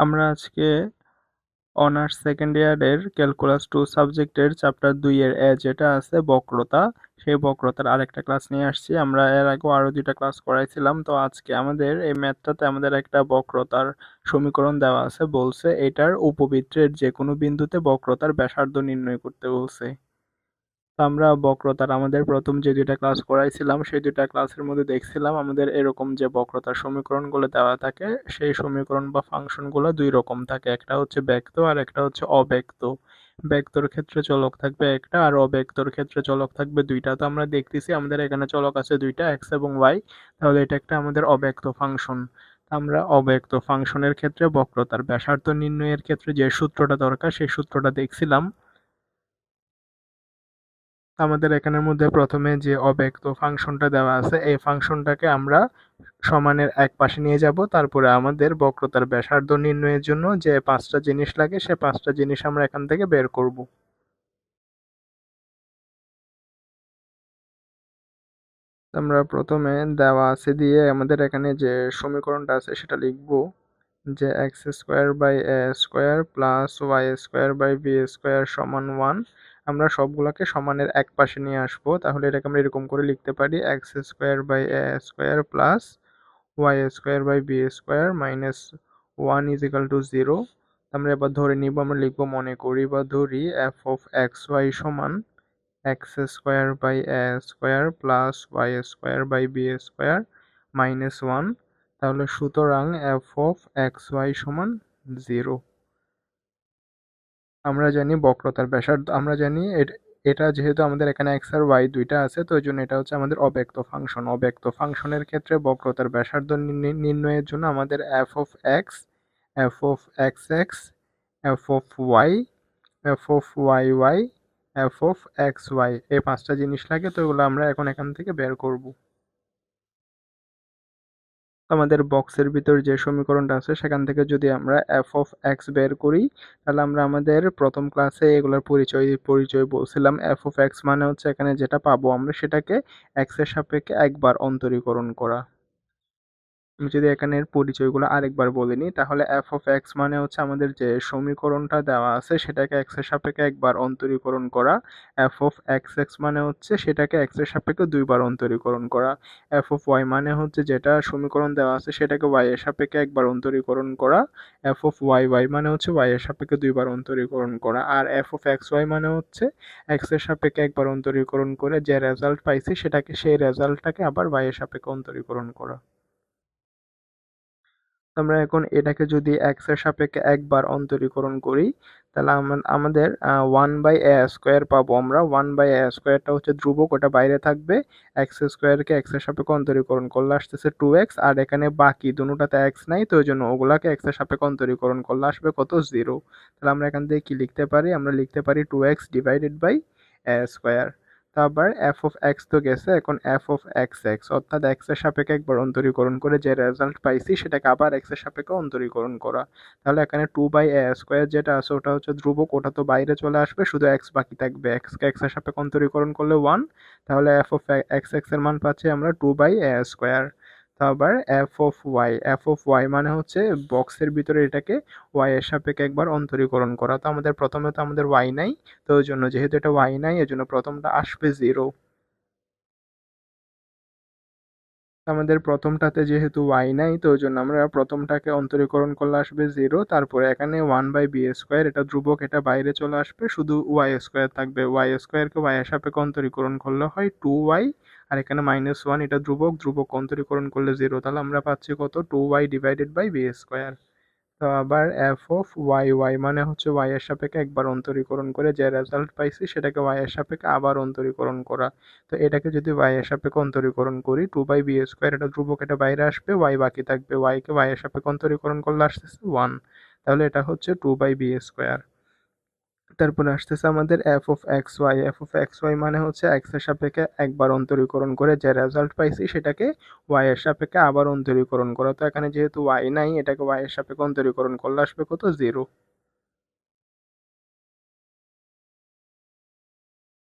আমরা আজকে honours second ইয়ারের ক্যালকুলাস টু সাবজেক্টের চ্যাপ্টার দুইয়ের এ যেটা আছে, বক্রতা। সেই বক্রতার আরেকটা ক্লাস নিয়ে আসছি। আমরা এর আগেও আরও দুইটা ক্লাস করাইছিলাম। তো আজকে আমাদের এই ম্যাথটাতে আমাদের একটা বক্রতার সমীকরণ দেওয়া আছে। বলছে, এটার উপবৃত্তের যে কোনো বিন্দুতে বক্রতার ব্যাসার্ধ নির্ণয় করতে বলছে। আমরা বক্রতার, আমাদের প্রথম যে দুইটা ক্লাস করাইছিলাম, সেই দুইটা ক্লাসের মধ্যে দেখছিলাম আমাদের এরকম যে বক্রতার সমীকরণগুলো দেওয়া থাকে, সেই সমীকরণ বা ফাংশনগুলো দুই রকম থাকে। একটা হচ্ছে ব্যক্ত আর একটা হচ্ছে অব্যক্ত। ব্যক্তর ক্ষেত্রে চলক থাকবে একটা আর অব্যক্তর ক্ষেত্রে চলক থাকবে দুইটা। তো আমরা দেখতেছি আমাদের এখানে চলক আছে দুইটা এক্স এবং ওয়াই তাহলে এটা একটা আমাদের অব্যক্ত ফাংশন। আমরা অব্যক্ত ফাংশনের ক্ষেত্রে বক্রতার ব্যাসার্ধ নির্ণয়ের ক্ষেত্রে যে সূত্রটা দরকার, সেই সূত্রটা দেখছিলাম। আমাদের এখানের মধ্যে প্রথমে যে অব্যক্ত ফাংশনটা দেওয়া আছে, এই ফাংশনটাকে আমরা সমানের এক পাশে নিয়ে যাব। তারপরে আমাদের বক্রতার ব্যাসার্ধ নির্ণয়ের জন্য যে পাঁচটা জিনিস লাগে, সে পাঁচটা জিনিস আমরা এখান থেকে বের করব। আমরা প্রথমে দেওয়া আছে দিয়ে আমাদের এখানে যে সমীকরণটা আছে সেটা লিখব, যে X square by A square plus Y square by B square সমান ওয়ান আমরা সবগুলোকে সমানের এক পাশে নিয়ে আসব। তাহলে এটাকে আমরা এরকম করে লিখতে পারি X square by A square plus Y square by B square minus one is equal to zero আমরা এবার ধরে নিব, আমরা লিখব মনে করি বা ধরি এফ অফ এক্স ওয়াই সমান X square by A square plus Y square by B square minus one তাহলে সুতরাং এফ অফ এক্স ওয়াই সমান জিরো আমরা জানি বক্রতার ব্যাসার্ধ, আমরা জানি এটা যেহেতু আমাদের এখানে এক্স আর ওয়াই দুইটা আছে, তো ওই জন্য এটা হচ্ছে আমাদের অব্যক্ত ফাংশন। অব্যক্ত ফাংশনের ক্ষেত্রে বক্রতার ব্যাসার্ধ নির্ণয়ের জন্য আমাদের F of X F of X X F of Y F of Y Y F of X Y এই পাঁচটা জিনিস লাগে, তো এগুলো আমরা এখন এখান থেকে বের করব। আমাদের বক্সের ভিতর যে সমীকরণটা আছে, সেখান থেকে যদি আমরা এফ অফ এক্স বের করি, তাহলে আমরা আমাদের প্রথম ক্লাসে এগুলোর পরিচয় পরিচয় বলছিলাম। এফ অফ এক্স মানে হচ্ছে এখানে যেটা পাবো আমরা, সেটাকে এক্সের সাপেক্ষে একবার অন্তরীকরণ করা। আমি যদি এখানের পরিচয়গুলো আরেকবার বলে নিই, তাহলে এফ অফ এক্স মানে হচ্ছে আমাদের যে সমীকরণটা দেওয়া আছে, সেটাকে এক্সের সাপেক্ষে একবার অন্তরীকরণ করা। এফ অফ এক্স এক্স মানে হচ্ছে সেটাকে এক্সের সাপেক্ষে দুইবার অন্তরীকরণ করা। এফ অফ ওয়াই মানে হচ্ছে যেটা সমীকরণ দেওয়া আছে, সেটাকে ওয়াই এর সাপেক্ষে একবার অন্তরীকরণ করা। এফ অফ ওয়াই ওয়াই মানে হচ্ছে ওয়াই এর সাপেক্ষে দুইবার অন্তরীকরণ করা। আর এফ অফ এক্স ওয়াই মানে হচ্ছে এক্সের সাপেক্ষে একবার অন্তরীকরণ করে যে রেজাল্ট পাইছি, সেটাকে সেই রেজাল্টটাকে আবার ওয়াই এর সাপেক্ষে অন্তরীকরণ করা। আমরা এখন এটাকে যদি এক্সের সাপেক্ষে একবার অন্তরীকরণ করি, তাহলে আমাদের ওয়ান বাই এ স্কোয়ার পাবো আমরা। ওয়ান বাই এ স্কোয়ারটা হচ্ছে ধ্রুবক, ওটা বাইরে থাকবে। এক্স স্কোয়ারকে এক্সের সাপেক্ষে অন্তরীকরণ করলে আসতেছে টু এক্স আর এখানে বাকি দুটাতে এক্স নাই, তো ওই জন্য ওগুলাকে এক্সের সাপেক্ষে অন্তরীকরণ করলে আসবে কত? জিরো তাহলে আমরা এখান থেকে কি লিখতে পারি? আমরা লিখতে পারি two X divided by A square তারপর এফ অফ এক্স তো গেছে, এখন এফ অফ এক্স এক্স অর্থাৎ এক্সের সাপেক্ষে একবার অন্তরীকরণ করে যে রেজাল্ট পাইছি সেটাকে আবার এক্সের সাপেক্ষে অন্তরীকরণ করা। তাহলে এখানে টু বাই এ স্কোয়ার যেটা আছে ওটা হচ্ছে ধ্রুবক, ওটা তো বাইরে চলে আসবে, শুধু এক্স বাকি থাকবে। এক্সকে এক্সের সাপেক্ষে অন্তরীকরণ করলে ওয়ান তাহলে এফ অফ এক্স এক্সের মান পাচ্ছি আমরা টু বাই এ স্কোয়ার আবার F of Y F of Y মানে হচ্ছে বক্সের ভিতরে এটাকে ওয়াই এর সাপেক্ষে একবার অন্তরীকরণ করা। তো আমাদের প্রথমে তো আমাদের ওয়াই নাই, তো ওই জন্য যেহেতু এটা ওয়াই নাই এর জন্য প্রথমটা আসবে জিরো আমাদের প্রথমটাতে যেহেতু ওয়াই নাই, তো ওই জন্য আমরা প্রথমটাকে অন্তরীকরণ করলে আসবে জিরো তারপরে এখানে ওয়ান বাই বি স্কোয়ার এটা ধ্রুবক, এটা বাইরে চলে আসবে, শুধু ওয়াই স্কোয়ার থাকবে। ওয়াই স্কোয়ারকে ওয়াই এর সাপেক্ষে অন্তরীকরণ করলে হয় টু ওয়াই আর এখানে মাইনাস ওয়ান এটা ধ্রুবক ধ্রুবক অন্তরীকরণ করলে জিরো তাহলে আমরা পাচ্ছি কত? Two Y divided by B square তো আবার এফ অফ ওয়াই ওয়াই মানে হচ্ছে ওয়াই এর সাপেক্ষে একবার অন্তরীকরণ করে যে রেজাল্ট পাইছি সেটাকে ওয়াই এর সাপেক্ষে আবার অন্তরীকরণ করা। তো এটাকে যদি ওয়াই এর সাপেক্ষে অন্তরীকরণ করি টু বাই বি স্কোয়ার এটা ধ্রুবক, এটা বাইরে আসবে ওয়াই বাকি থাকবে ওয়াইকে ওয়াই এর সাপেক্ষে অন্তরীকরণ করলে আসতেছে ওয়ান তাহলে এটা হচ্ছে টু বাই বি স্কোয়ার তারপরে আসতেছে আমাদের F of X Y F of X Y মানে হচ্ছে এক্সের সাপেক্ষে একবার অন্তরীকরণ করে যে রেজাল্ট পাইছি সেটাকে ওয়াই এর সাপেক্ষে আবার অন্তরীকরণ করা। তো এখানে যেহেতু ওয়াই নাই, এটাকে ওয়াই এর সাপেক্ষে অন্তরীকরণ করলে আসবে কত? জিরো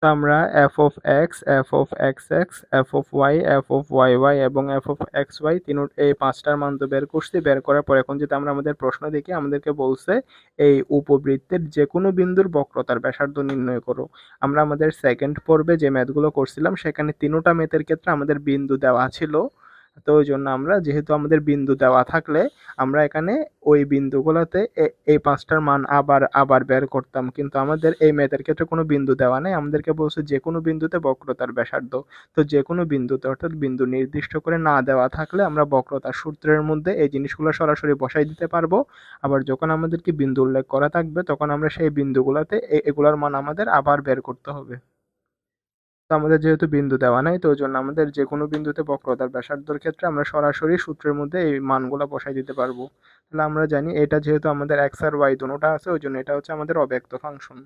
আমরা X F of X X F of Y F of Y Y এবং অফ এক্স ওয়াই তিন এই পাঁচটার মান তো বের করছি। বের করার পর এখন যদি আমরা আমাদের প্রশ্ন দেখি, আমাদেরকে বলছে এই উপবৃত্তের যে কোনো বিন্দুর বক্রতার ব্যাসার্ধ নির্ণয় করো। আমরা আমাদের সেকেন্ড পর্বে যে ম্যাথগুলো করছিলাম, সেখানে তিনোটা ম্যাথের ক্ষেত্রে আমাদের বিন্দু দেওয়া ছিল। তো ওই জন্য আমরা, যেহেতু আমাদের বিন্দু দেওয়া থাকলে, আমরা এখানে ওই বিন্দুগুলোতে এই পাঁচটার মান আবার আবার বের করতাম। কিন্তু আমাদের এই মেয়েদের ক্ষেত্রে কোনো বিন্দু দেওয়া নেই। আমাদেরকে বলছে যে কোনো বিন্দুতে বক্রতার ব্যাসার্ধ। তো যে কোনো বিন্দুতে, অর্থাৎ বিন্দু নির্দিষ্ট করে না দেওয়া থাকলে আমরা বক্রতার সূত্রের মধ্যে এই জিনিসগুলো সরাসরি বসাই দিতে পারব। আবার যখন আমাদেরকে বিন্দু উল্লেখ করা থাকবে, তখন আমরা সেই বিন্দুগুলোতে এগুলোর মান আমাদের আবার বের করতে হবে। তো আমাদের যেহেতু বিন্দু দেওয়া নাই, তো ওই জন্য আমাদের যে কোনো বিন্দুতে বক্রতার ব্যাসার্ধর ক্ষেত্রে আমরা সরাসরি সূত্রের মধ্যে এই মানগুলো বসাই দিতে পারব। তাহলে আমরা জানি এটা যেহেতু আমাদের এক্স আর ওয়াই দুটোটা আছে ওই জন্য এটা হচ্ছে আমাদের অব্যক্ত ফাংশন।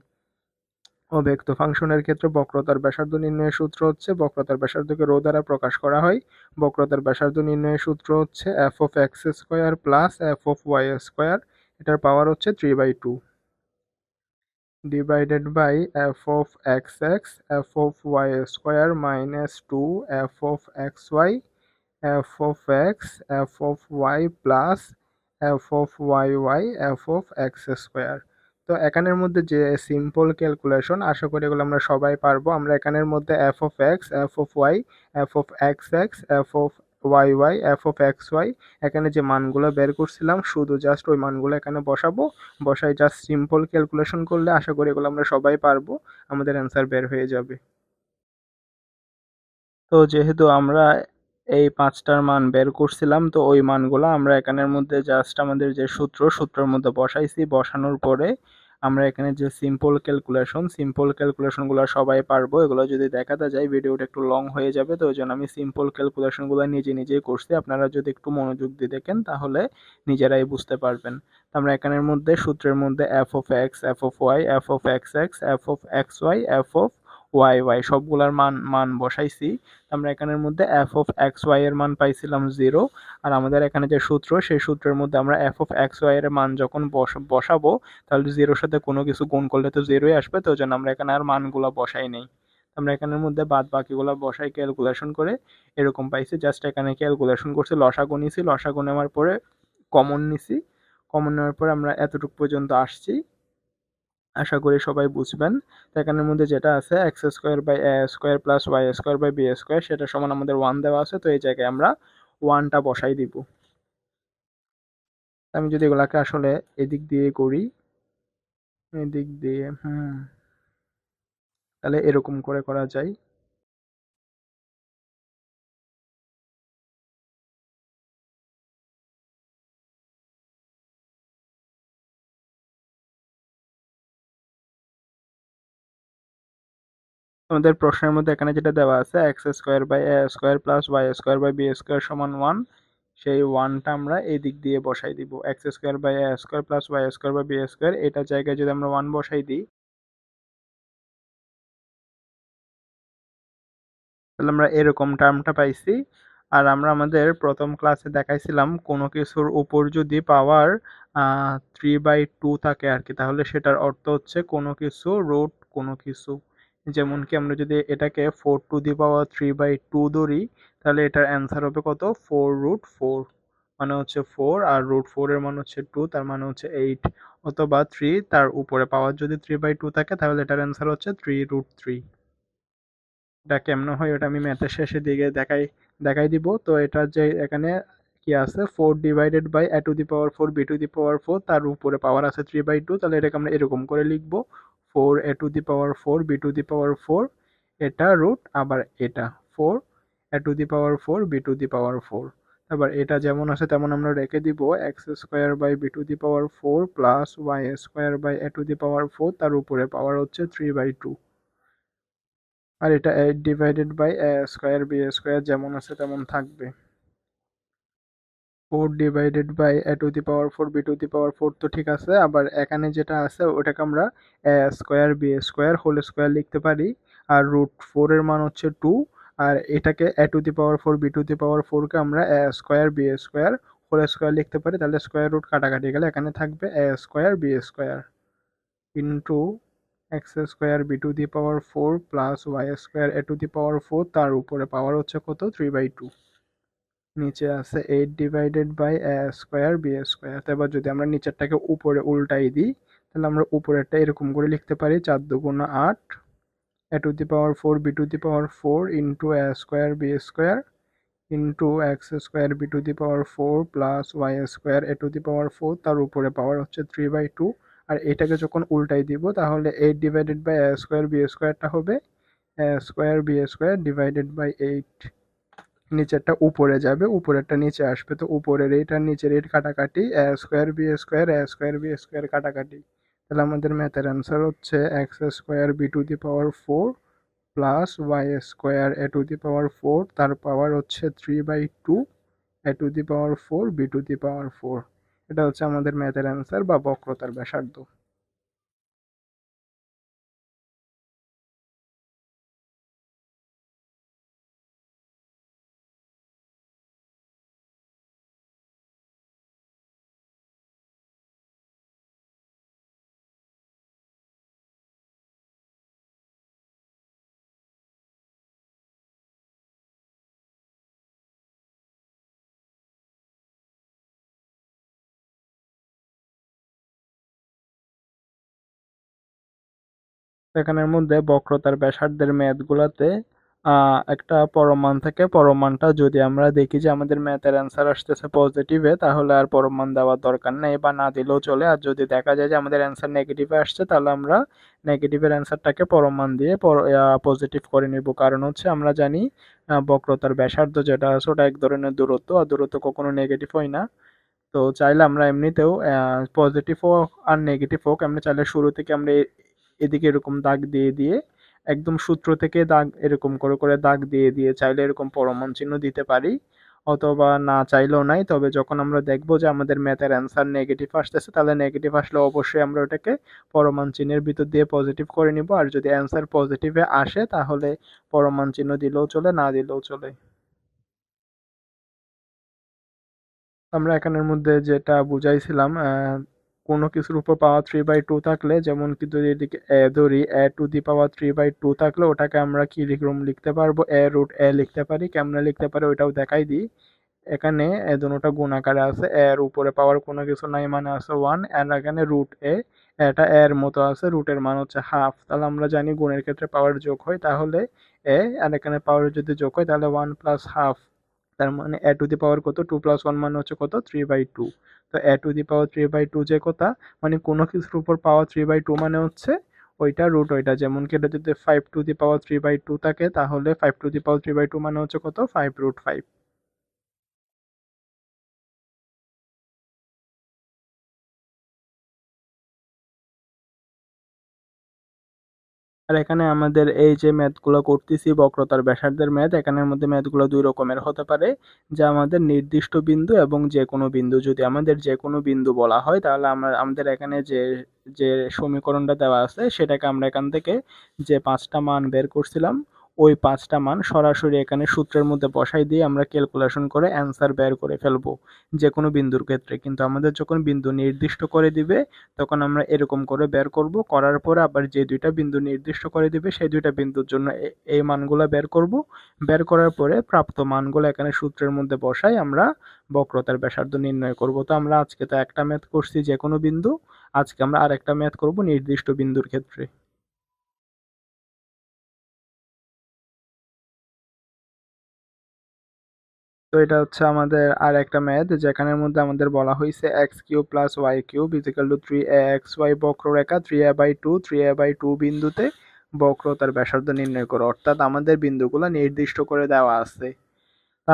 অব্যক্ত ফাংশনের ক্ষেত্রে বক্রতার ব্যাসার্ধ নির্ণয়ের সূত্র হচ্ছে, বক্রতার ব্যাসার্ধকে রো দ্বারা প্রকাশ করা হয়। বক্রতার ব্যাসার্ধ নির্ণয়ের সূত্র হচ্ছে F of X square plus F of Y square এটার পাওয়ার হচ্ছে three by two divided by f of xx f of y square minus 2 f of xy f of x f of y plus f of yy f of x square তো এখানের মধ্যে যে simple calculation আশা করি এগুলো আমরা সবাই পারব আমরা এখানের মধ্যে F of X F of Y F of X X F of Y Y, F of X Y, এখানে যে মানগুলো বের করছিলাম, শুধু জাস্ট ওই মানগুলো এখানে বসাবো। বসাই জাস্ট সিম্পল ক্যালকুলেশন করলে আশা করি এগুলো আমরা সবাই পারব, আমাদের অ্যান্সার বের হয়ে যাবে। তো যেহেতু আমরা এই পাঁচটার মান বের করছিলাম, তো ওই মানগুলো আমরা এখানের মধ্যে জাস্ট আমাদের যে সূত্র, সূত্রের মধ্যে বসাইছি। বসানোর পরে আমরা এখানে যে সিম্পল ক্যালকুলেশন সিম্পল ক্যালকুলেশনগুলো সবাই পারব, এগুলো যদি দেখাতে যাই, ভিডিওটা একটু লং হয়ে যাবে, তো ওই জন্য আমি সিম্পল ক্যালকুলেশনগুলো নিজে নিজেই করছি। আপনারা যদি একটু মনোযোগ দিয়ে দেখেন, তাহলে নিজেরাই বুঝতে পারবেন। আমরা এখানের মধ্যে সূত্রের মধ্যে F of X F of Y F of X X F of X Y F of Y Y সবগুলার মান মান বসাইছি। আমরা এখানের মধ্যে এফ অফ এক্স ওয়াই এর মান পাইছিলাম জিরো আর আমাদের এখানে যে সূত্র, সেই সূত্রের মধ্যে আমরা এফ অফ এক্স ওয়াই এর মান যখন বসাবো, তাহলে জিরোর সাথে কোনো কিছু গুণ করলে তো জিরোই আসবে, তো জন্য আমরা এখানে আর মানগুলো বসাই নেই। আমরা এখানের মধ্যে বাদ বাকিগুলো বসাই ক্যালকুলেশন করে, এরকম পাইছি। জাস্ট এখানে ক্যালকুলেশন করছি লসা লসাগু নিছি। লসাগু নেওয়ার পরে কমন নিছি। কমন নেওয়ার পরে আমরা এতটুকু পর্যন্ত আসছি। আশা করি সবাই বুঝবেন। তো এখানের মধ্যে যেটা আছে X square by A square plus Y square by B square সেটা সমান আমাদের ওয়ান দেওয়া আছে, তো এই জায়গায় আমরা ওয়ানটা বসাই দিব। আমি যদি এগুলাকে আসলে এদিক দিয়ে করি, এদিক দিয়ে, হুম, তাহলে এরকম করে করা যায়। আমাদের প্রশ্নের মধ্যে এখানে যেটা দেওয়া আছে X square by A square plus Y square by B square সমান ওয়ান সেই ওয়ানটা আমরা এই দিক দিয়ে বসাই দিব। X square by A square plus Y square by B square এটার জায়গায় যদি আমরা ওয়ান বসাই দিই, তাহলে আমরা এরকম টার্মটা পাইছি। আর আমরা আমাদের প্রথম ক্লাসে দেখাইছিলাম, কোনো কিছুর উপর যদি পাওয়ার থ্রি বাই টু থাকে আর কি, তাহলে সেটার অর্থ হচ্ছে কোনো কিছু রুট কোনো কিছু যেমন কি আমরা যদি এটাকে four to the power three by two ধরি, তাহলে এটার অ্যান্সার হবে কত? ফোর রুট ফোর মানে হচ্ছে ফোর আর রুট ফোর এর মান হচ্ছে টু তার মানে হচ্ছে এইট অথবা থ্রি তার উপরে পাওয়ার যদি থ্রি বাই টু থাকে, তাহলে এটার অ্যান্সার হচ্ছে থ্রি রুট থ্রি এটা কেমন হয় ওটা আমি ম্যাথের শেষের দিকে দেখাই দেখাই দিব। তো এটা যে এখানে কি আছে? Four divided by A to the power four B to the power four তার উপরে পাওয়ার আছে থ্রি বাই টু তাহলে এটাকে আমরা এরকম করে লিখব। Four A to the power four, B to the power four, এটা রুট, আবার এটা four, A to the power four, B to the power four. তারপর এটা যেমন আছে তেমন আমরা রেখে দিব X square by B to the power four plus Y square by A to the power four, তার উপরে পাওয়ার হচ্ছে থ্রি বাই টু। আর এটা eight divided by A square, B square যেমন আছে তেমন থাকবে। Four divided by A to the power four B to the power four তো ঠিক আছে, আবার এখানে যেটা আছে ওটাকে আমরা A square B square whole square লিখতে পারি, আর রুট ফোরের মান হচ্ছে টু আর এটাকে a to the power four b to the power ফোরকে আমরা a square b square whole square লিখতে পারি, তাহলে স্কোয়ার রুট কাটাকাটি গেলে এখানে থাকবে a square b square into x square b to the power four plus y square a to the power four তার উপরে পাওয়ার হচ্ছে কত? থ্রি বাই টু নিচে আছে eight divided by a square b square এবার যদি আমরা নিচেরটাকে উপরে উল্টাই দিই, তাহলে আমরা উপরেরটা এরকম করে লিখতে পারি, চার দুগুণ আট। A to the power four b to the power four into a square b square into x square b to the power four plus y square a to the power four তার উপরে power হচ্ছে three by two আর এটাকে যখন উল্টাই দিব, তাহলে eight divided by a square b স্কোয়ারটা হবে। A square b square divided by eight নিচেরটা উপরে যাবে, উপরেরটা নিচে আসবে। তো উপরের এইটার নিচের এইট কাটাকাটি a square b square a square b square কাটাকাটি। তাহলে আমাদের ম্যাথের অ্যান্সার হচ্ছে x square b to the power four plus y square a to the power four তার পাওয়ার হচ্ছে three by two a to the power four b to the power four এটা হচ্ছে আমাদের ম্যাথের অ্যান্সার বা বক্রতার ব্যাসার্ধ। এখানের মধ্যে বক্রতার ব্যাসার্ধের ম্যাথগুলাতে একটা পরমাণ থেকে। পরমাণটা যদি আমরা দেখি যে আমাদের ম্যাথের অ্যান্সার আসতেছে পজিটিভে তাহলে আর পরমাণ দেওয়ার দরকার নেই বা না দিলেও চলে। আর যদি দেখা যায় যে আমাদের অ্যান্সার নেগেটিভে আসছে, তাহলে আমরা নেগেটিভের অ্যান্সারটাকে পরমাণ দিয়ে পজিটিভ করে নিব। কারণ হচ্ছে আমরা জানি বক্রতার ব্যাসার্ধ যেটা আছে, ওটা এক ধরনের দূরত্ব। আর দূরত্ব কখনো নেগেটিভ হয় না। তো চাইলে আমরা এমনিতেও পজিটিভ হোক আর নেগেটিভ হোক, আমরা চাইলে শুরু থেকে আমরা এদিকে এরকম দাগ দিয়ে দিয়ে, একদম সূত্র থেকে দাগ এরকম করে করে দাগ দিয়ে দিয়ে চাইলে এরকম পরমাণ চিহ্ন দিতে পারি, অথবা না চাইলেও নাই। তবে যখন আমরা দেখব যে আমাদের ম্যাথের অ্যান্সার নেগেটিভ আসতেছে, তাহলে নেগেটিভ আসলে অবশ্যই আমরা ওটাকে পরমাণ চিহ্নের ভিতর দিয়ে পজিটিভ করে নিব। আর যদি অ্যান্সার পজিটিভে আসে, তাহলে পরমাণ চিহ্ন দিলেও চলে, না দিলেও চলে। আমরা এখানের মধ্যে যেটা বুঝাইছিলাম কোনো কিছুর উপর পাওয়ার থ্রি বাই টু থাকলে, যেমন কি যদি এদিকে এ ধরি a to the power three by two থাকলে, ওটাকে আমরা কি লিখরুম লিখতে পারব? এ রুট এ লিখতে পারি। কেমনে লিখতে পারি? ওইটাও দেখাই দিই। এখানে এ দুটোটা গুণ আকারে আছে এর উপরে পাওয়ার কোনো কিছু নাই মানে আছে ওয়ান আর এখানে রুট এ এটা এর মতো আছে রুটের মান হচ্ছে হাফ তাহলে আমরা জানি গুণের ক্ষেত্রে পাওয়ার যোগ হয়, তাহলে এ আর এখানে পাওয়ার যদি যোগ হয়, তাহলে ওয়ান প্লাস হাফ তার মানে এ টু দি পাওয়ার কত? টু প্লাস ওয়ান মানে হচ্ছে কত? থ্রি বাই টু তো a to the power three by two যে কথা মানে কোনো কিছুর উপর পাওয়ার থ্রি বাই টু মানে হচ্ছে ওইটা রুট ওইটা। যেমন কি এটা যদি five to the power three by two থাকে, তাহলে five to the power three by two মানে হচ্ছে কত? ফাইভ রুট ফাইভ আর এখানে আমাদের এই যে ম্যাথগুলো করতেছি, বক্রতার ব্যাসার্ধের ম্যাথ, এখানের মধ্যে ম্যাথগুলো দুই রকমের হতে পারে, যা আমাদের নির্দিষ্ট বিন্দু এবং যে কোনো বিন্দু। যদি আমাদের যে কোনো বিন্দু বলা হয়, তাহলে আমরা, আমাদের এখানে যে যে সমীকরণটা দেওয়া আছে, সেটাকে আমরা এখান থেকে যে পাঁচটা মান বের করছিলাম ওই পাঁচটা মান সরাসরি এখানে সূত্রের মধ্যে বসাই দিয়ে আমরা ক্যালকুলেশন করে অ্যান্সার বের করে ফেলব যে কোনো বিন্দুর ক্ষেত্রে। কিন্তু আমাদের যখন বিন্দু নির্দিষ্ট করে দিবে, তখন আমরা এরকম করে বের করব। করার পরে আবার যে দুইটা বিন্দু নির্দিষ্ট করে দিবে, সেই দুইটা বিন্দুর জন্য এই মানগুলো বের করব। বের করার পরে প্রাপ্ত মানগুলো এখানে সূত্রের মধ্যে বসাই আমরা বক্রতার ব্যাসার্ধ নির্ণয় করব। তো আমরা আজকে তো একটা ম্যাথ করছি যে কোনো বিন্দু, আজকে আমরা আরেকটা ম্যাথ করব নির্দিষ্ট বিন্দুর ক্ষেত্রে। তো এটা হচ্ছে আমাদের আর একটা ম্যাথ, যেখানের মধ্যে আমাদের বলা হয়েছে x cube plus y cube equal to three a x y বক্ররেখা three a by two three a by two বিন্দুতে বক্র তার ব্যাসার্ধ নির্ণয় করো। অর্থাৎ আমাদের বিন্দুগুলো নির্দিষ্ট করে দেওয়া আছে।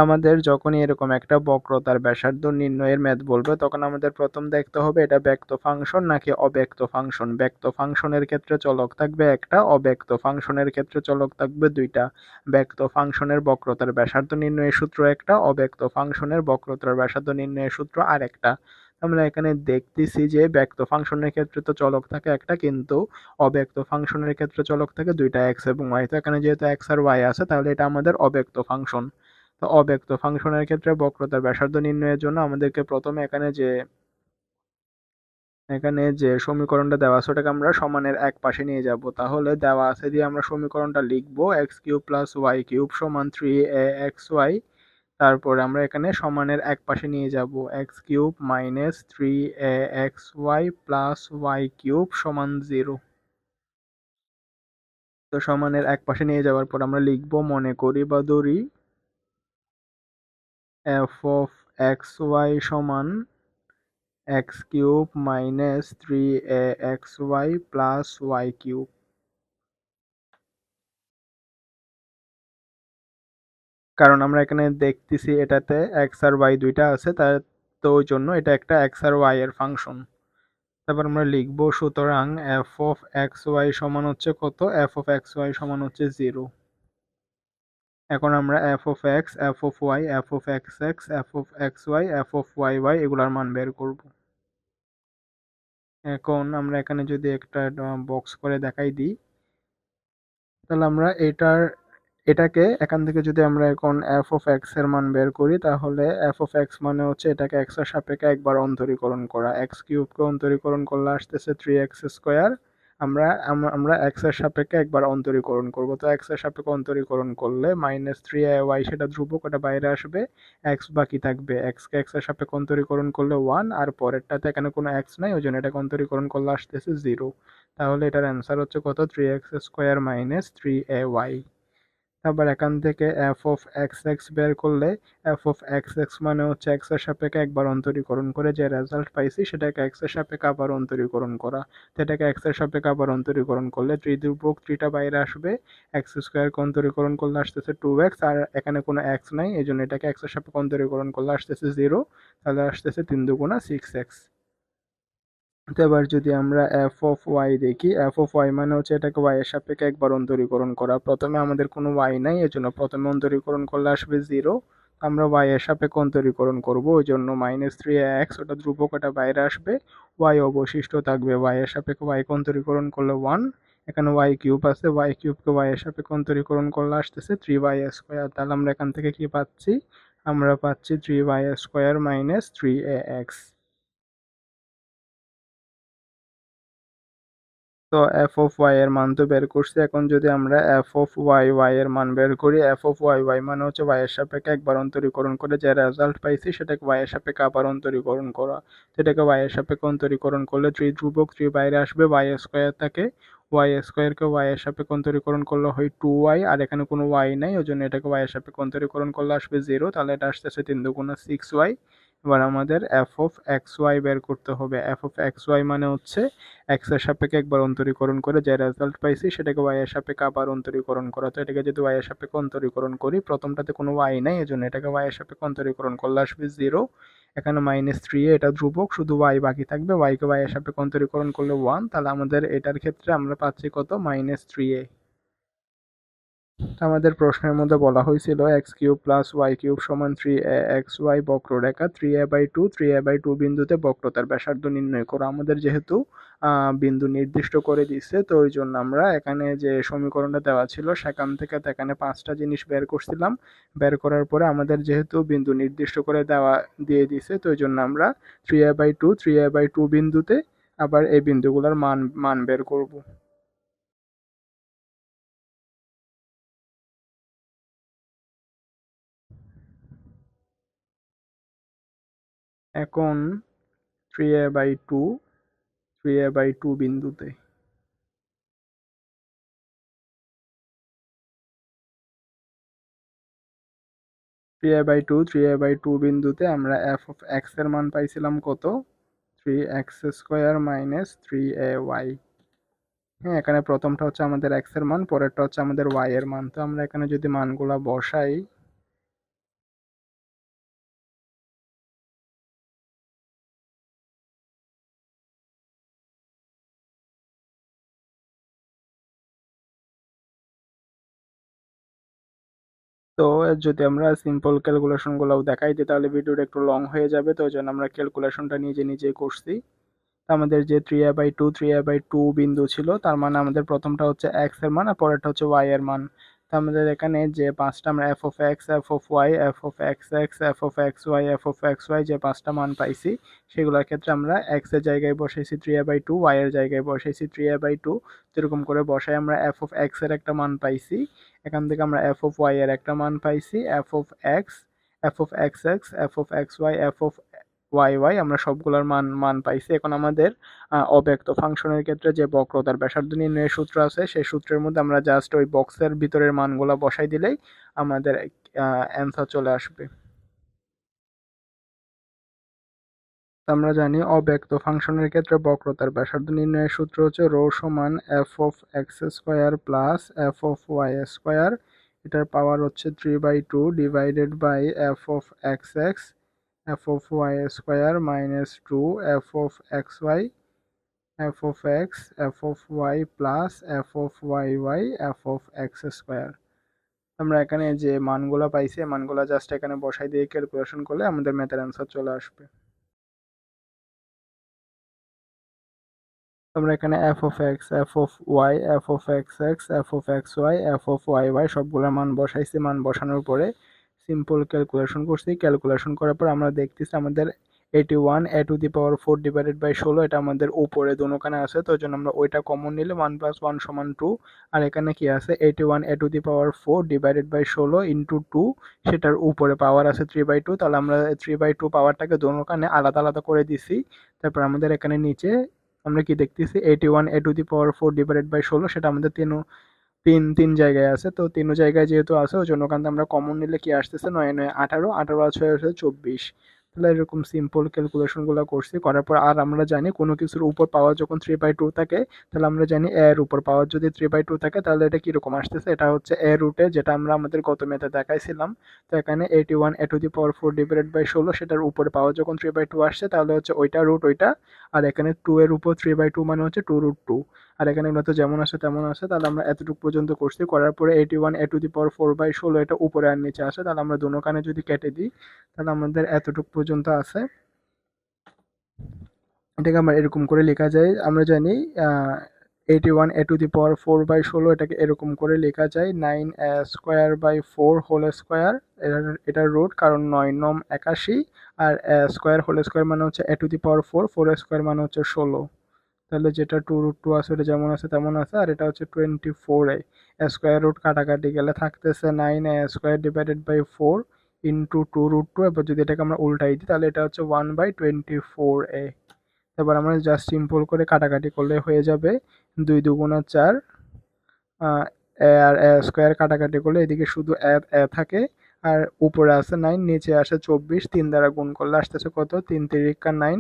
আমাদের যখনই এরকম একটা বক্রতার ব্যাসার্ধ নির্ণয়ের ম্যাথ বলবে, তখন আমাদের প্রথম দেখতে হবে এটা ব্যক্ত ফাংশন নাকি অব্যক্ত ফাংশন। ব্যক্ত ফাংশনের ক্ষেত্রে চলক থাকবে একটা, অব্যক্ত ফাংশনের ক্ষেত্রে চলক থাকবে দুইটা। ব্যক্ত ফাংশনের বক্রতার ব্যাসার্ধ নির্ণয়ের সূত্র একটা, অব্যক্ত ফাংশনের বক্রতার ব্যাসার্ধ নির্ণয়ের সূত্র আর একটা আমরা এখানে দেখতেছি যে ব্যক্ত ফাংশনের ক্ষেত্রে তো চলক থাকে একটা, কিন্তু অব্যক্ত ফাংশনের ক্ষেত্রে চলক থাকে দুইটা এক্স এবং ওয়াই তো এখানে যেহেতু এক্স আর ওয়াই আছে, তাহলে এটা আমাদের অব্যক্ত ফাংশন। অব্যক্ত। ফাংশনের ক্ষেত্রে বক্রতার ব্যাসার্ধ নির্ণয়ের জন্য আমাদেরকে প্রথমে এখানে যে এখানে যে সমীকরণটা দেওয়া আছে ওটাকে আমরা সমানের এক পাশে নিয়ে যাব। তাহলে দেওয়া আছে দিয়ে আমরা সমীকরণটা লিখব x cube plus y cube সমান থ্রি এ এক্স ওয়াই তারপরে আমরা এখানে সমানের এক পাশে নিয়ে যাব। X cube minus three a x y plus y cube সমান জিরো তো সমানের এক পাশে নিয়ে যাওয়ার পর আমরা লিখব মনে করি বা ধরি এফ অফ এক্স ওয়াই সমান x cube minus three a x y plus y cube কারণ আমরা এখানে দেখতেছি এটাতে এক্স আর ওয়াই দুইটা আছে, তার তো ওই জন্য এটা একটা এক্স আর ওয়াই এর ফাংশন তারপর আমরা লিখব সুতরাং এফ অফ এক্স ওয়াই সমান হচ্ছে কত? এফ অফ এক্স ওয়াই সমান হচ্ছে জিরো এখন আমরা f of x f of y f of x x f of x y f of y y এগুলার মান বের করব। এখন আমরা এখানে যদি একটা বক্স করে দেখাই দিই, তাহলে আমরা এটার, এটাকে এখান থেকে যদি আমরা এখন এফ অফ এক্সের মান বের করি, তাহলে এফ অফ এক্স মানে হচ্ছে এটাকে এক্সের সাপেক্ষে একবার অন্তরীকরণ করা। এক্স কিউবকে অন্তরীকরণ করলে আসতেছে থ্রি এক্স স্কোয়ার আমরা আমরা এক্সের সাপেক্ষে একবার অন্তরীকরণ করব। তো এক্সের সাপেক্ষে অন্তরীকরণ করলে মাইনাস থ্রি ওয়াই সেটা ধ্রুবক, ওটা বাইরে আসবে এক্স বাকি থাকবে। এক্সকে এক্সের সাপেক্ষে অন্তরীকরণ করলে ওয়ান আর পরেরটাতে এখানে কোনো এক্স নাই, ওই জন্য এটাকে অন্তরীকরণ করলে আসতেছে জিরো তাহলে এটার অ্যান্সার হচ্ছে কত? Three x square minus three a y আবার এখান থেকে এফ অফ এক্স এক্স বের করলে এফ অফ এক্স এক্স মানে হচ্ছে এক্সের সাপেক্ষে একবার অন্তরীকরণ করে যে রেজাল্ট পাইছি সেটাকে এক্সের সাপেক্ষে আবার অন্তরীকরণ করা। সেটাকে এক্সের সাপেক্ষে আবার অন্তরীকরণ করলে থ্রি দুর্ভোগ থ্রিটা বাইরে আসবে এক্স স্কোয়ারকে অন্তরীকরণ করলে আসতেছে টু এক্স আর এখানে কোনো এক্স নাই এই জন্য এটাকে এক্সের সাপেক্ষে অন্তরীকরণ করলে আসতেছে জিরো তাহলে আসতেছে তিন দুগুণা সিক্স এক্স তো এবার যদি আমরা এফ অফ ওয়াই দেখি এফ অফ ওয়াই মানে হচ্ছে এটাকে ওয়াই এর সাপেক্ষে একবার অন্তরীকরণ করা। প্রথমে আমাদের কোনো ওয়াই নাই, এজন্য প্রথমে অন্তরীকরণ করলে আসবে জিরো আমরা ওয়াই এর সাপেক্ষে অন্তরীকরণ করব ওই জন্য মাইনাস থ্রি এক্স ওটা ধ্রুবক, ওটা বাইরে আসবে ওয়াই অবশিষ্ট থাকবে ওয়াই এর সাপেক্ষে ওয়াইকে অন্তরীকরণ করলে ওয়ান এখানে ওয়াই কিউব আছে ওয়াই কিউবকে ওয়াই এর সাপেক্ষে অন্তরীকরণ করলে আসতেছে থ্রি ওয়াই স্কোয়ার তাহলে আমরা এখান থেকে কি পাচ্ছি? আমরা পাচ্ছি three y square minus three a x তো এফ অফ ওয়াই এর মান তো বের করছি। এখন যদি আমরা এফ অফ ওয়াই ওয়াই এর মান বের করি এফ অফ ওয়াই ওয়াই মানে হচ্ছে ওয়াই এর সাপেক্ষে একবার অন্তরীকরণ করে যে রেজাল্ট পাইছি, সেটাকে ওয়াই এর সাপেক্ষে আবার অন্তরীকরণ করা। সেটাকে ওয়াই এর সাপেক্ষে অন্তরীকরণ করলে থ্রি ধ্রুবক থ্রি বাইরে আসবে ওয়াই স্কোয়ার থাকে ওয়াই স্কোয়ারকে ওয়াই এর সাপেক্ষে অন্তরীকরণ করলে হয় টু ওয়াই আর এখানে কোনো ওয়াই নাই, ওই জন্য এটাকে ওয়াই এর সাপেক্ষে অন্তরীকরণ করলে আসবে জিরো তাহলে এটা আসতেছে তিন দুগুণা সিক্স ওয়াই এবার আমাদের এফ অফ এক্স ওয়াই বের করতে হবে। এফ অফ এক্স ওয়াই মানে হচ্ছে এক্সের সাপেক্ষে একবার অন্তরীকরণ করে যে রেজাল্ট পাইছি সেটাকে ওয়াই এর সাপেক্ষে আবার অন্তরীকরণ করা। তো এটাকে যদি ওয়াই এর সাপেক্ষে অন্তরীকরণ করি, প্রথমটাতে কোনো ওয়াই নাই, এজন্য এটাকে ওয়াই এর সাপেক্ষে অন্তরীকরণ করলে আসবে জিরো এখানে মাইনাস থ্রি এটা ধ্রুবক, শুধু ওয়াই বাকি থাকবে ওয়াইকে ওয়াই এর সাপেক্ষে অন্তরীকরণ করলে ওয়ান তাহলে আমাদের এটার ক্ষেত্রে আমরা পাচ্ছি কত? Minus three a. আমাদের প্রশ্নের মধ্যে বলা হয়েছিল x cube plus y cube সমান থ্রি এ এক্স ওয়াই বক্ররেখা। Three a by two three a by two বিন্দুতে বক্রতার ব্যাসার্ধ নির্ণয় করো। আমাদের যেহেতু বিন্দু নির্দিষ্ট করে দিচ্ছে তো ওই জন্য আমরা এখানে যে সমীকরণটা দেওয়া ছিল, সেখান থেকে এখানে পাঁচটা জিনিস বের করছিলাম। বের করার পরে আমাদের যেহেতু বিন্দু নির্দিষ্ট করে দেওয়া, দিয়ে দিছে, তো ওই জন্য আমরা three a by two three a by two বিন্দুতে আবার এই বিন্দুগুলোর মান মান বের করব। এখন three a by two three a by two বিন্দুতে। Three a by two three a by two বিন্দুতে আমরা এফ অফ এক্সের মান পাইছিলাম কত? Three x square minus three a y হ্যাঁ এখানে প্রথমটা হচ্ছে আমাদের এক্সের মান, পরেরটা হচ্ছে আমাদের ওয়াই এর মান। তো আমরা এখানে যদি মানগুলা বসাই তো যদি আমরা সিম্পল ক্যালকুলেশনগুলোও দেখাই দিই, তাহলে ভিডিওটা একটু লং হয়ে যাবে। তো ওই জন্য আমরা ক্যালকুলেশনটা নিজে নিজে করছি। আমাদের যে three a by two three a by two বিন্দু ছিল, তার মানে আমাদের প্রথমটা হচ্ছে এক্সের মান আর পরেরটা হচ্ছে ওয়াই এর মান। তো আমাদের এখানে যে পাঁচটা আমরা f of x f of y f of x x f of x y f of x y যে পাঁচটা মান পাইছি, সেগুলোর ক্ষেত্রে আমরা এক্সের জায়গায় বসাইছি three a by two y এর জায়গায় বসাইছি থ্রি এ বাই টু এরকম করে বসাই আমরা এফ অফ এক্সের একটা মান পাইছি। এখান থেকে আমরা এফ অফ ওয়াই এর একটা মান পাইছি f of x f of x x f of x y f of y y আমরা সবগুলোর মান মান পাইছি। এখন আমাদের অব্যক্ত ফাংশনের ক্ষেত্রে যে বক্রতার ব্যাসার্ধ নির্ণয়ের সূত্র আছে, সেই সূত্রের মধ্যে আমরা জাস্ট ওই বক্সের ভিতরের মানগুলো বসাই দিলেই আমাদের অ্যান্সার চলে আসবে। আমরা জানি অব্যক্ত ফাংশনের ক্ষেত্রে বক্রতার ব্যাসার্ধ নির্ণয়ের সূত্র হচ্ছে রো সমান f of x square plus f of y square এটার পাওয়ার হচ্ছে three by two divided by f of x x f of y square minus 2 f of xy f of x, f of y plus f y yy f of x square আমরা এখানে যে মানগুলো পাইছি মানগুলো just এখানে বসাই দিয়ে calculation করলে আমাদের ম্যাথের অ্যান্সার চলে আসবে। আমরা এখানে f of x f of y f of x x f of x y f of y y সবগুলোর মান বসাইছি। মান বসানোর পরে সিম্পল ক্যালকুলেশন করছি। ক্যালকুলেশন করার পর আমরা দেখতেছি আমাদের eighty one a to the power four divided by ষোলো, এটা আমাদের উপরে দোনোখানে আছে, তো জন্য আমরা ওইটা কমন নিলে ওয়ান প্লাস ওয়ান সমান টু আর এখানে কি আছে? Eighty one a to the power four divided by ষোলো ইন্টু টু সেটার উপরে পাওয়ার আছে থ্রি বাই টু তাহলে আমরা থ্রি বাই টু পাওয়ারটাকে দোনোখানে আলাদা আলাদা করে দিছি। তারপর আমাদের এখানে নিচে আমরা কি দেখতেছি? Eighty one a to the power four divided by ষোলো, সেটা আমাদের তিন তিন তিন জায়গায় আছে। তো তিন জায়গায় যেহেতু আছে, ওই জন্য ওখান আমরা কমন নিলে কি আসতেছে? নয় নয়, আঠারো আঠারো আর ছয় চব্বিশ। তাহলে এরকম সিম্পল ক্যালকুলেশনগুলো করছি, করার পর আর আমরা জানি কোনো কিছুর উপর পাওয়ার যখন থ্রি বাই টু থাকে, তাহলে আমরা জানি এর উপর পাওয়ার যদি থ্রি বাই টু থাকে, তাহলে এটা কীরকম আসতেছে? এটা হচ্ছে এ রুটে যেটা আমরা আমাদের গত মেতে দেখাইছিলাম। তো এখানে eighty one a to the power four divided by ষোলো, সেটার উপরে পাওয়ার যখন থ্রি বাই টু আসছে, তাহলে হচ্ছে ওইটা রুট ওইটা, আর এখানে টু এর উপর থ্রি বাই টু মানে হচ্ছে টু রুট টু আর এখানে তো যেমন আছে তেমন আছে তাহলে আমরা এতটুকু পর্যন্ত করছি। করার পরে eighty one a the power four by ষোলো এটা উপরে আর নিচে আসে। তাহলে আমরা দুনো কানে যদি কেটে দিই, তাহলে আমাদের এতটুকু পর্যন্ত আছে। এটাকে আমরা এরকম করে লেখা যায়। আমরা জানি eighty one a to the power four by ষোলো এটাকে এরকম করে লেখা যায়। Nine square by four whole square এটার রুট কারণ নয়, নম একাশি। আর স্কোয়ার হোল স্কোয়ার মানে হচ্ছে a to the power four four square মানে হচ্ছে ষোলো। তাহলে যেটা টু রুট টু আছে ওটা যেমন আছে তেমন আছে, আর এটা হচ্ছে twenty four a square root কাটাকাটি গেলে থাকতেছে nine a square divided by four into two root two এবার যদি এটাকে আমরা উল্টাই দিই, তাহলে এটা হচ্ছে one by twenty four a এবার আমরা জাস্ট সিম্পল করে কাটাকাটি করলে হয়ে যাবে দুই দুগুণা চার আর স্কোয়ার কাটাকাটি করলে এদিকে শুধু এ থাকে, আর উপরে আছে নাইন নিচে আসে চব্বিশ, তিন দ্বারা গুণ করলে আসতেছে কত? তিন তিরিকা নাইন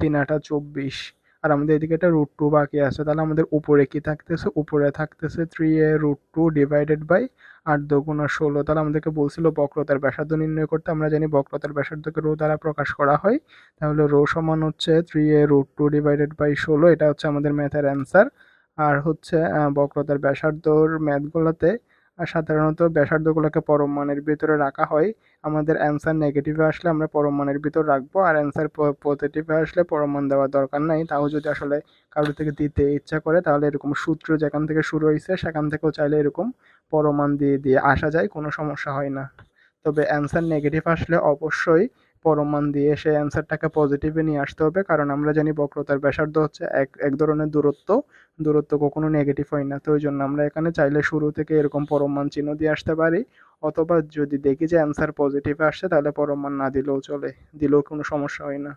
তিন আটা চব্বিশ। আর আমাদের এদিকে একটা রুট টু বাকি আছে, তাহলে আমাদের উপরে কি থাকতেছে? উপরে থাকতেছে three a root two divided by আট দুগুণ ষোলো। তাহলে আমাদেরকে বলছিল বক্রতার ব্যাসার্ধ নির্ণয় করতে, আমরা জানি বক্রতার ব্যাসার্ধকে রো দ্বারা প্রকাশ করা হয়। তাহলে রো সমান হচ্ছে three a root two divided by ষোলো, এটা হচ্ছে আমাদের ম্যাথের অ্যান্সার আর হচ্ছে বক্রতার ব্যাসার্ধর ম্যাথগুলোতে আর সাধারণত ব্যাসার্ধগুলোকে পরম মানের ভিতরে রাখা হয়। আমাদের অ্যান্সার নেগেটিভে আসলে আমরা পরম মানের ভিতর রাখব, আর অ্যান্সার পজিটিভে আসলে পরম মান দেওয়ার দরকার নাই। তাও যদি আসলে কারোর থেকে দিতে ইচ্ছা করে, তাহলে এরকম সূত্র যেখান থেকে শুরু হয়েছে সেখান থেকেও চাইলে এরকম পরমান দিয়ে দিয়ে আসা যায়, কোনো সমস্যা হয় না। তবে অ্যান্সার নেগেটিভ আসলে অবশ্যই পরমান দিয়ে সেই অ্যান্সারটাকে পজিটিভে নিয়ে আসতে হবে। কারণ আমরা জানি বক্রতার ব্যাসার্ধ হচ্ছে এক এক ধরনের দূরত্ব। দূরত্ব কখনো নেগেটিভ হয় না। তো ওই জন্য আমরা এখানে চাইলে শুরু থেকে এরকম পরমাণ চিহ্ন দিয়ে আসতে পারি। অথবা যদি দেখি যে অ্যান্সার পজিটিভে আসছে, তাহলে পরমান না দিলেও চলে। দিলেও কোনো সমস্যা হয় না।